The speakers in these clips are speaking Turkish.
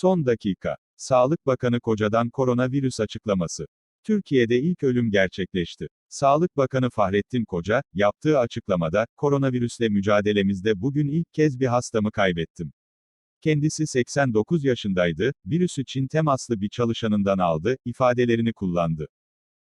Son dakika. Sağlık Bakanı Koca'dan koronavirüs açıklaması. Türkiye'de ilk ölüm gerçekleşti. Sağlık Bakanı Fahrettin Koca, yaptığı açıklamada, koronavirüsle mücadelemizde bugün ilk kez bir hastamı kaybettim. Kendisi 89 yaşındaydı, virüsü Çin temaslı bir çalışanından aldı, ifadelerini kullandı.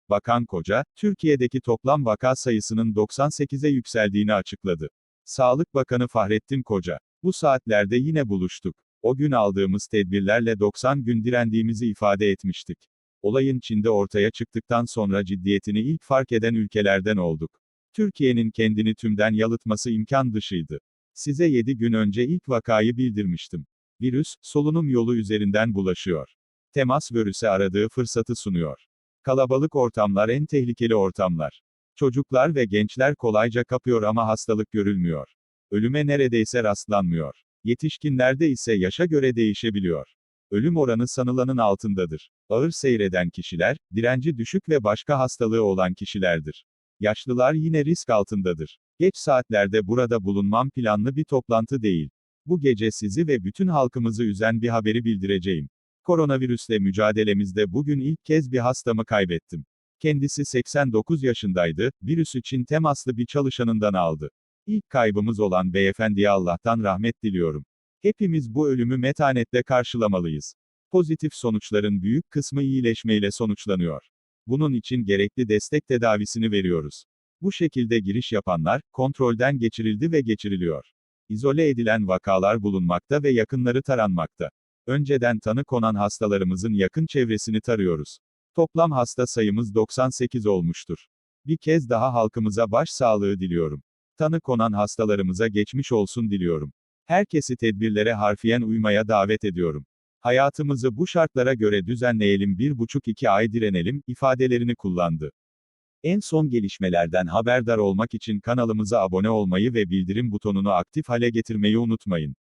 Bakan Koca, Türkiye'deki toplam vaka sayısının 98'e yükseldiğini açıkladı. Sağlık Bakanı Fahrettin Koca, bu saatlerde yine buluştuk. O gün aldığımız tedbirlerle 90 gün direndiğimizi ifade etmiştik. Olayın Çin'de ortaya çıktıktan sonra ciddiyetini ilk fark eden ülkelerden olduk. Türkiye'nin kendini tümden yalıtması imkan dışıydı. Size 7 gün önce ilk vakayı bildirmiştim. Virüs, solunum yolu üzerinden bulaşıyor. Temas virüse aradığı fırsatı sunuyor. Kalabalık ortamlar en tehlikeli ortamlar. Çocuklar ve gençler kolayca kapıyor ama hastalık görülmüyor. Ölüme neredeyse rastlanmıyor. Yetişkinlerde ise yaşa göre değişebiliyor. Ölüm oranı sanılanın altındadır. Ağır seyreden kişiler, direnci düşük ve başka hastalığı olan kişilerdir. Yaşlılar yine risk altındadır. Geç saatlerde burada bulunmam planlı bir toplantı değil. Bu gece sizi ve bütün halkımızı üzen bir haberi bildireceğim. Koronavirüsle mücadelemizde bugün ilk kez bir hastamı kaybettim. Kendisi 89 yaşındaydı, virüsü Çin temaslı bir çalışanından aldı. İlk kaybımız olan beyefendiye Allah'tan rahmet diliyorum. Hepimiz bu ölümü metanetle karşılamalıyız. Pozitif sonuçların büyük kısmı iyileşmeyle sonuçlanıyor. Bunun için gerekli destek tedavisini veriyoruz. Bu şekilde giriş yapanlar, kontrolden geçirildi ve geçiriliyor. İzole edilen vakalar bulunmakta ve yakınları taranmakta. Önceden tanı konan hastalarımızın yakın çevresini tarıyoruz. Toplam hasta sayımız 98 olmuştur. Bir kez daha halkımıza başsağlığı diliyorum. Tanı konan hastalarımıza geçmiş olsun diliyorum. Herkesi tedbirlere harfiyen uymaya davet ediyorum. Hayatımızı bu şartlara göre düzenleyelim bir buçuk iki ay direnelim, ifadelerini kullandı. En son gelişmelerden haberdar olmak için kanalımıza abone olmayı ve bildirim butonunu aktif hale getirmeyi unutmayın.